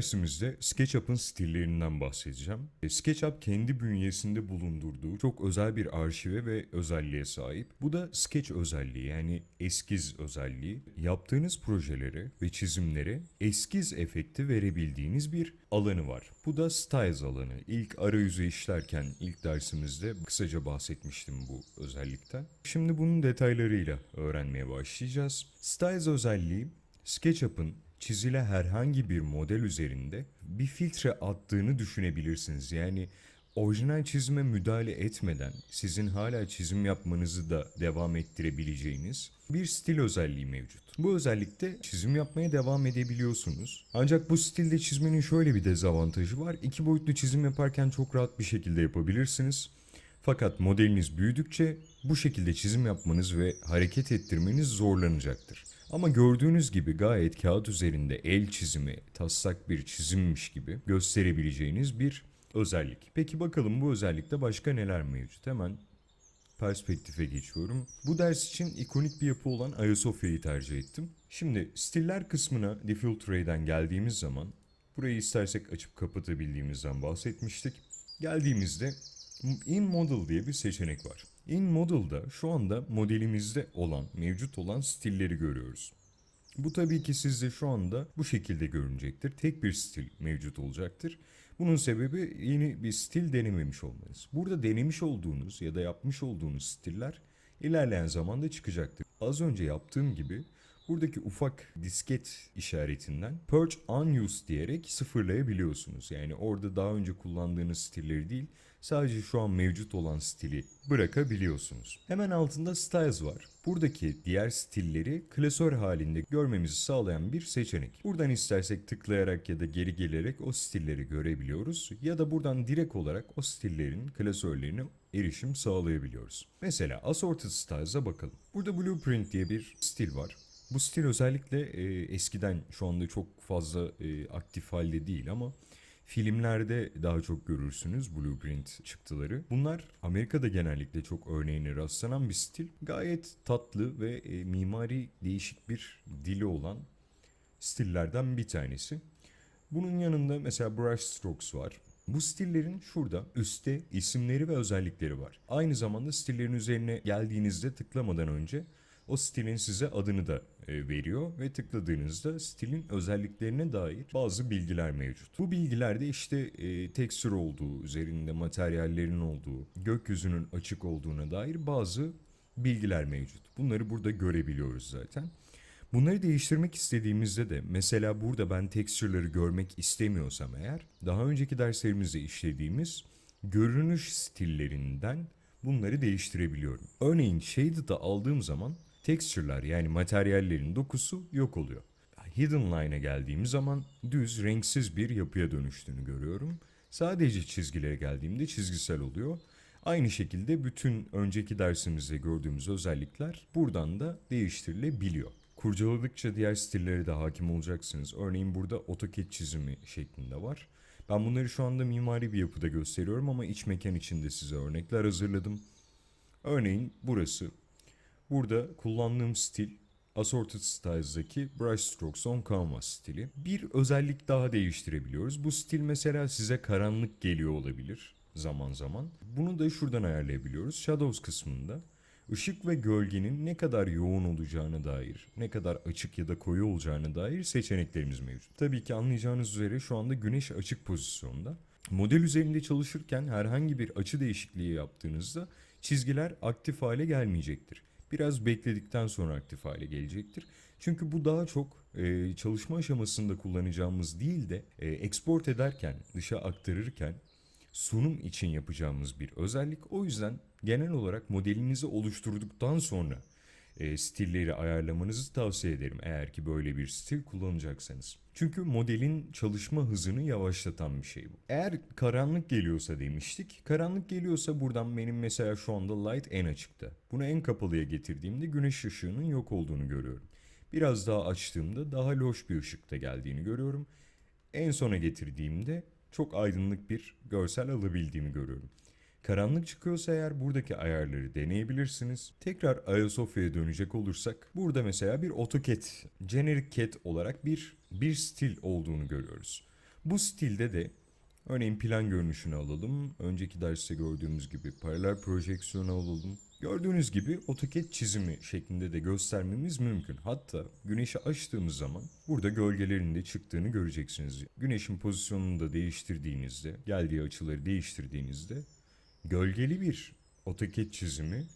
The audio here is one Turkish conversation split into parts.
dersimizde SketchUp'ın stillerinden bahsedeceğim. E, SketchUp kendi bünyesinde bulundurduğu çok özel bir arşive ve özelliğe sahip. Bu da sketch özelliği yani eskiz özelliği. Yaptığınız projelere ve çizimlere eskiz efekti verebildiğiniz bir alanı var. Bu da Styles alanı. İlk arayüzü işlerken ilk dersimizde kısaca bahsetmiştim bu özellikten. Şimdi bunun detaylarıyla öğrenmeye başlayacağız. Styles özelliği SketchUp'ın çizile herhangi bir model üzerinde bir filtre attığını düşünebilirsiniz. Yani orijinal çizime müdahale etmeden sizin hala çizim yapmanızı da devam ettirebileceğiniz bir stil özelliği mevcut. Bu özellikte çizim yapmaya devam edebiliyorsunuz. Ancak bu stilde çizmenin şöyle bir dezavantajı var. İki boyutlu çizim yaparken çok rahat bir şekilde yapabilirsiniz. Fakat modeliniz büyüdükçe bu şekilde çizim yapmanız ve hareket ettirmeniz zorlanacaktır. Ama gördüğünüz gibi gayet kağıt üzerinde el çizimi, taslak bir çizimmiş gibi gösterebileceğiniz bir özellik. Peki bakalım bu özellikte başka neler mevcut? Hemen perspektife geçiyorum. Bu ders için ikonik bir yapı olan Ayasofya'yı tercih ettim. Şimdi stiller kısmına Defiltrate'den geldiğimiz zaman burayı istersek açıp kapatabildiğimizden bahsetmiştik. Geldiğimizde In Model diye bir seçenek var. In Model'da şu anda modelimizde olan, mevcut olan stilleri görüyoruz. Bu tabii ki sizde şu anda bu şekilde görünecektir. Tek bir stil mevcut olacaktır. Bunun sebebi yeni bir stil denememiş olmanız. Burada denemiş olduğunuz ya da yapmış olduğunuz stiller ilerleyen zamanda çıkacaktır. Az önce yaptığım gibi buradaki ufak disket işaretinden purge unused diyerek sıfırlayabiliyorsunuz. Yani orada daha önce kullandığınız stilleri değil sadece şu an mevcut olan stili bırakabiliyorsunuz. Hemen altında styles var. Buradaki diğer stilleri klasör halinde görmemizi sağlayan bir seçenek. Buradan istersek tıklayarak ya da geri gelerek o stilleri görebiliyoruz ya da buradan direkt olarak o stillerin klasörlerine erişim sağlayabiliyoruz. Mesela Assorted Styles'a bakalım. Burada Blueprint diye bir stil var. Bu stil özellikle e, eskiden şu anda çok fazla e, aktif halde değil ama filmlerde daha çok görürsünüz blueprint çıktıları. Bunlar Amerika'da genellikle çok örneğine rastlanan bir stil. Gayet tatlı ve e, mimari değişik bir dili olan stillerden bir tanesi. Bunun yanında mesela brush strokes var. Bu stillerin şurada üstte isimleri ve özellikleri var. Aynı zamanda stillerin üzerine geldiğinizde tıklamadan önce o stilin size adını da e, veriyor ve tıkladığınızda stilin özelliklerine dair bazı bilgiler mevcut. Bu bilgilerde işte e, tekstür olduğu, üzerinde materyallerin olduğu, gökyüzünün açık olduğuna dair bazı bilgiler mevcut. Bunları burada görebiliyoruz zaten. Bunları değiştirmek istediğimizde de mesela burada ben tekstürleri görmek istemiyorsam eğer daha önceki derslerimizde işlediğimiz görünüş stillerinden bunları değiştirebiliyorum. Örneğin Shaded'ı aldığım zaman texture'lar yani materyallerin dokusu yok oluyor. Hidden Line'a geldiğim zaman düz, renksiz bir yapıya dönüştüğünü görüyorum. Sadece çizgilere geldiğimde çizgisel oluyor. Aynı şekilde bütün önceki dersimizde gördüğümüz özellikler buradan da değiştirilebiliyor. Kurcaladıkça diğer stillere de hakim olacaksınız. Örneğin burada AutoCAD çizimi şeklinde var. Ben bunları şu anda mimari bir yapıda gösteriyorum ama iç mekan içinde size örnekler hazırladım. Örneğin burası Burada kullandığım stil Assorted Styles'daki Brush Strokes on Canvas stili. Bir özellik daha değiştirebiliyoruz. Bu stil mesela size karanlık geliyor olabilir zaman zaman. Bunu da şuradan ayarlayabiliyoruz. Shadows kısmında ışık ve gölgenin ne kadar yoğun olacağına dair, ne kadar açık ya da koyu olacağına dair seçeneklerimiz mevcut. Tabii ki anlayacağınız üzere şu anda güneş açık pozisyonda. Model üzerinde çalışırken herhangi bir açı değişikliği yaptığınızda çizgiler aktif hale gelmeyecektir biraz bekledikten sonra aktif hale gelecektir. Çünkü bu daha çok e, çalışma aşamasında kullanacağımız değil de e, export ederken, dışa aktarırken sunum için yapacağımız bir özellik. O yüzden genel olarak modelinizi oluşturduktan sonra e, stilleri ayarlamanızı tavsiye ederim eğer ki böyle bir stil kullanacaksanız. Çünkü modelin çalışma hızını yavaşlatan bir şey bu. Eğer karanlık geliyorsa demiştik. Karanlık geliyorsa buradan benim mesela şu anda light en açıkta. Bunu en kapalıya getirdiğimde güneş ışığının yok olduğunu görüyorum. Biraz daha açtığımda daha loş bir ışıkta geldiğini görüyorum. En sona getirdiğimde çok aydınlık bir görsel alabildiğimi görüyorum. Karanlık çıkıyorsa eğer buradaki ayarları deneyebilirsiniz. Tekrar Ayasofya'ya dönecek olursak burada mesela bir AutoCAD, Generic CAD olarak bir bir stil olduğunu görüyoruz. Bu stilde de örneğin plan görünüşünü alalım. Önceki derste gördüğümüz gibi paralel projeksiyonu alalım. Gördüğünüz gibi AutoCAD çizimi şeklinde de göstermemiz mümkün. Hatta güneşi açtığımız zaman burada gölgelerin de çıktığını göreceksiniz. Güneşin pozisyonunu da değiştirdiğinizde, geldiği açıları değiştirdiğinizde gölgeli bir AutoCAD çizimi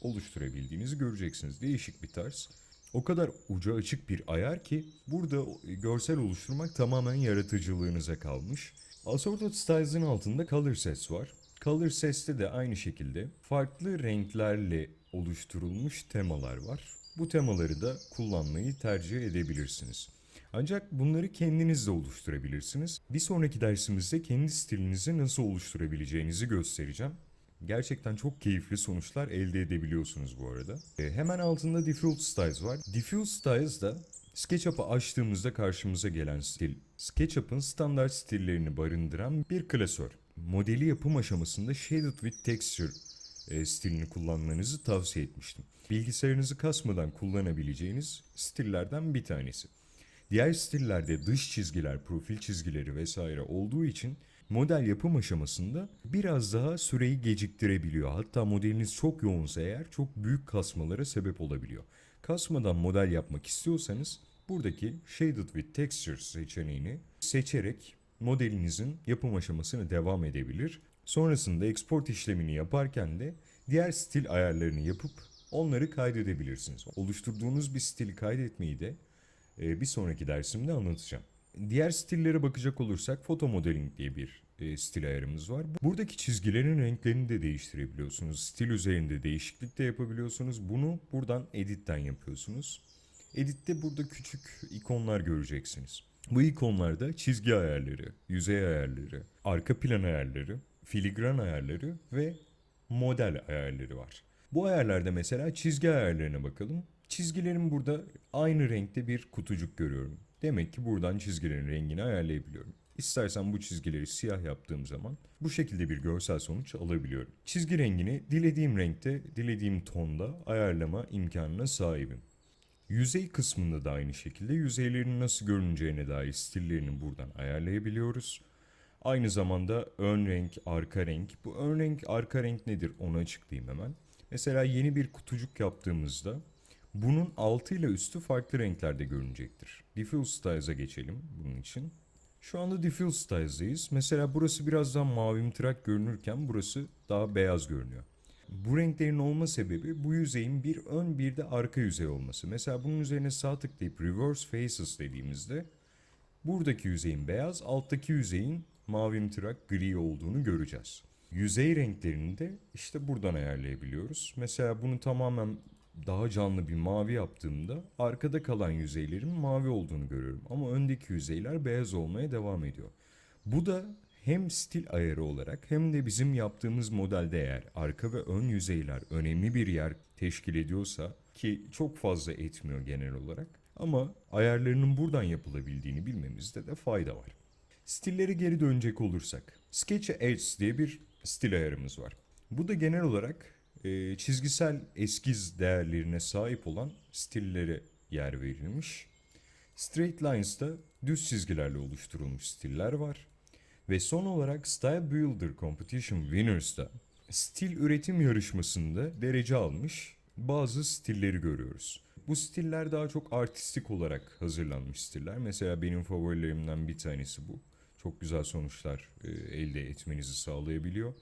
oluşturabildiğinizi göreceksiniz. Değişik bir tarz. O kadar ucu açık bir ayar ki burada görsel oluşturmak tamamen yaratıcılığınıza kalmış. Assorted Styles'ın altında Color Sets var. Color Sets'te de aynı şekilde farklı renklerle oluşturulmuş temalar var. Bu temaları da kullanmayı tercih edebilirsiniz. Ancak bunları kendiniz de oluşturabilirsiniz. Bir sonraki dersimizde kendi stilinizi nasıl oluşturabileceğinizi göstereceğim. Gerçekten çok keyifli sonuçlar elde edebiliyorsunuz bu arada. E, hemen altında Diffuse Styles var. Diffuse Styles da SketchUp'ı açtığımızda karşımıza gelen stil. SketchUp'ın standart stillerini barındıran bir klasör. Modeli yapım aşamasında Shaded with Texture e, stilini kullanmanızı tavsiye etmiştim. Bilgisayarınızı kasmadan kullanabileceğiniz stillerden bir tanesi. Diğer stillerde dış çizgiler, profil çizgileri vesaire olduğu için model yapım aşamasında biraz daha süreyi geciktirebiliyor. Hatta modeliniz çok yoğunsa eğer çok büyük kasmalara sebep olabiliyor. Kasmadan model yapmak istiyorsanız buradaki Shaded with Texture seçeneğini seçerek modelinizin yapım aşamasına devam edebilir. Sonrasında export işlemini yaparken de diğer stil ayarlarını yapıp onları kaydedebilirsiniz. Oluşturduğunuz bir stili kaydetmeyi de bir sonraki dersimde anlatacağım. Diğer stillere bakacak olursak photo modeling diye bir e, stil ayarımız var. Buradaki çizgilerin renklerini de değiştirebiliyorsunuz. Stil üzerinde değişiklik de yapabiliyorsunuz. Bunu buradan editten yapıyorsunuz. Editte burada küçük ikonlar göreceksiniz. Bu ikonlarda çizgi ayarları, yüzey ayarları, arka plan ayarları, filigran ayarları ve model ayarları var. Bu ayarlarda mesela çizgi ayarlarına bakalım. Çizgilerin burada aynı renkte bir kutucuk görüyorum. Demek ki buradan çizgilerin rengini ayarlayabiliyorum. İstersen bu çizgileri siyah yaptığım zaman bu şekilde bir görsel sonuç alabiliyorum. Çizgi rengini dilediğim renkte, dilediğim tonda ayarlama imkanına sahibim. Yüzey kısmında da aynı şekilde yüzeylerin nasıl görüneceğine dair stillerini buradan ayarlayabiliyoruz. Aynı zamanda ön renk, arka renk. Bu ön renk, arka renk nedir onu açıklayayım hemen. Mesela yeni bir kutucuk yaptığımızda bunun altı ile üstü farklı renklerde görünecektir. Diffuse Styles'a geçelim bunun için. Şu anda Diffuse Styles'dayız. Mesela burası biraz daha mavimtırak görünürken burası daha beyaz görünüyor. Bu renklerin olma sebebi bu yüzeyin bir ön bir de arka yüzey olması. Mesela bunun üzerine sağ tıklayıp Reverse Faces dediğimizde buradaki yüzeyin beyaz, alttaki yüzeyin mavimtırak gri olduğunu göreceğiz. Yüzey renklerini de işte buradan ayarlayabiliyoruz. Mesela bunu tamamen daha canlı bir mavi yaptığımda arkada kalan yüzeylerin mavi olduğunu görüyorum. Ama öndeki yüzeyler beyaz olmaya devam ediyor. Bu da hem stil ayarı olarak hem de bizim yaptığımız modelde eğer arka ve ön yüzeyler önemli bir yer teşkil ediyorsa ki çok fazla etmiyor genel olarak ama ayarlarının buradan yapılabildiğini bilmemizde de fayda var. Stillere geri dönecek olursak Sketch Edge diye bir stil ayarımız var. Bu da genel olarak e, çizgisel eskiz değerlerine sahip olan stillere yer verilmiş. Straight Lines'da düz çizgilerle oluşturulmuş stiller var. Ve son olarak Style Builder Competition Winners'da stil üretim yarışmasında derece almış bazı stilleri görüyoruz. Bu stiller daha çok artistik olarak hazırlanmış stiller. Mesela benim favorilerimden bir tanesi bu. Çok güzel sonuçlar e, elde etmenizi sağlayabiliyor.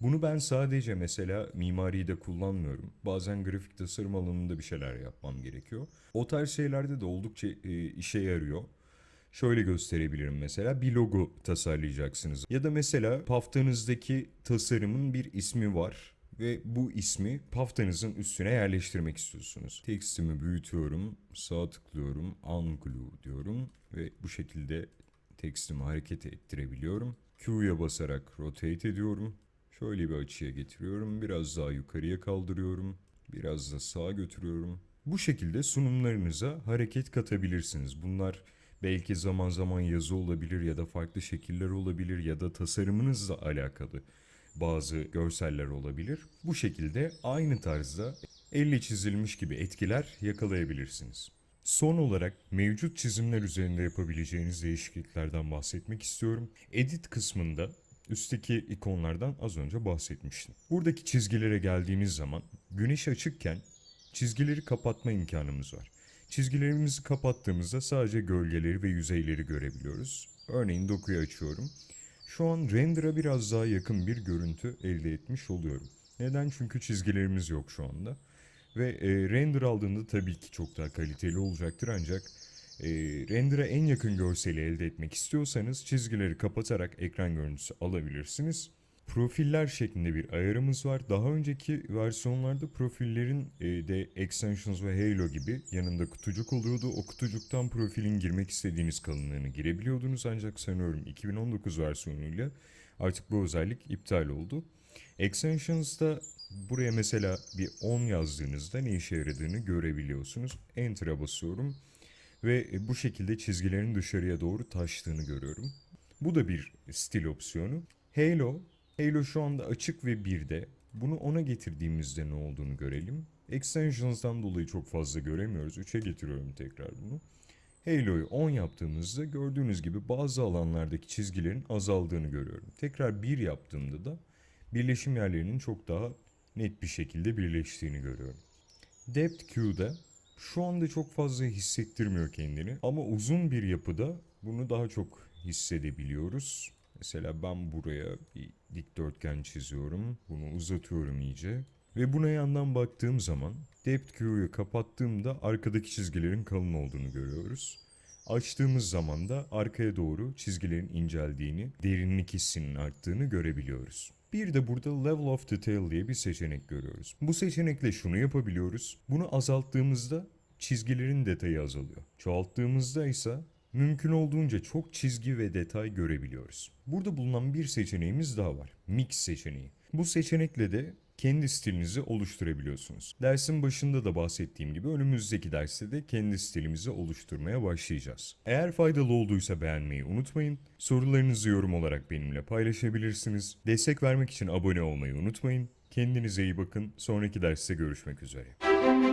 Bunu ben sadece mesela mimaride kullanmıyorum. Bazen grafik tasarım alanında bir şeyler yapmam gerekiyor. O tarz şeylerde de oldukça e, işe yarıyor. Şöyle gösterebilirim mesela bir logo tasarlayacaksınız. Ya da mesela paftanızdaki tasarımın bir ismi var ve bu ismi paftanızın üstüne yerleştirmek istiyorsunuz. Tekstimi büyütüyorum, sağ tıklıyorum, unglue diyorum ve bu şekilde tekstimi hareket ettirebiliyorum. Q'ya basarak rotate ediyorum. Şöyle bir açıya getiriyorum. Biraz daha yukarıya kaldırıyorum. Biraz da sağa götürüyorum. Bu şekilde sunumlarınıza hareket katabilirsiniz. Bunlar belki zaman zaman yazı olabilir ya da farklı şekiller olabilir ya da tasarımınızla alakalı bazı görseller olabilir. Bu şekilde aynı tarzda elle çizilmiş gibi etkiler yakalayabilirsiniz. Son olarak mevcut çizimler üzerinde yapabileceğiniz değişikliklerden bahsetmek istiyorum. Edit kısmında üstteki ikonlardan az önce bahsetmiştim. Buradaki çizgilere geldiğimiz zaman güneş açıkken çizgileri kapatma imkanımız var. Çizgilerimizi kapattığımızda sadece gölgeleri ve yüzeyleri görebiliyoruz. Örneğin dokuyu açıyorum. Şu an render'a biraz daha yakın bir görüntü elde etmiş oluyorum. Neden? Çünkü çizgilerimiz yok şu anda. Ve e, render aldığında tabii ki çok daha kaliteli olacaktır ancak e, render'a en yakın görseli elde etmek istiyorsanız çizgileri kapatarak ekran görüntüsü alabilirsiniz. Profiller şeklinde bir ayarımız var. Daha önceki versiyonlarda profillerin e, de extensions ve halo gibi yanında kutucuk oluyordu. O kutucuktan profilin girmek istediğiniz kalınlığını girebiliyordunuz ancak sanıyorum 2019 versiyonuyla artık bu özellik iptal oldu. Extensions'da buraya mesela bir 10 yazdığınızda ne işe yaradığını görebiliyorsunuz. Enter'a basıyorum ve e, bu şekilde çizgilerin dışarıya doğru taştığını görüyorum. Bu da bir stil opsiyonu. Halo, Halo şu anda açık ve 1'de. Bunu 10'a getirdiğimizde ne olduğunu görelim. Extensions'dan dolayı çok fazla göremiyoruz. 3'e getiriyorum tekrar bunu. Halo'yu 10 yaptığımızda gördüğünüz gibi bazı alanlardaki çizgilerin azaldığını görüyorum. Tekrar 1 yaptığımda da birleşim yerlerinin çok daha net bir şekilde birleştiğini görüyorum. Depth Q'da şu anda çok fazla hissettirmiyor kendini ama uzun bir yapıda bunu daha çok hissedebiliyoruz. Mesela ben buraya bir dikdörtgen çiziyorum. Bunu uzatıyorum iyice. Ve buna yandan baktığım zaman Depth Q'yu kapattığımda arkadaki çizgilerin kalın olduğunu görüyoruz. Açtığımız zaman da arkaya doğru çizgilerin inceldiğini, derinlik hissinin arttığını görebiliyoruz. Bir de burada Level of Detail diye bir seçenek görüyoruz. Bu seçenekle şunu yapabiliyoruz. Bunu azalttığımızda çizgilerin detayı azalıyor. Çoğalttığımızda ise mümkün olduğunca çok çizgi ve detay görebiliyoruz. Burada bulunan bir seçeneğimiz daha var. Mix seçeneği. Bu seçenekle de kendi stilinizi oluşturabiliyorsunuz. Dersin başında da bahsettiğim gibi önümüzdeki derste de kendi stilimizi oluşturmaya başlayacağız. Eğer faydalı olduysa beğenmeyi unutmayın. Sorularınızı yorum olarak benimle paylaşabilirsiniz. Destek vermek için abone olmayı unutmayın. Kendinize iyi bakın. Sonraki derste görüşmek üzere.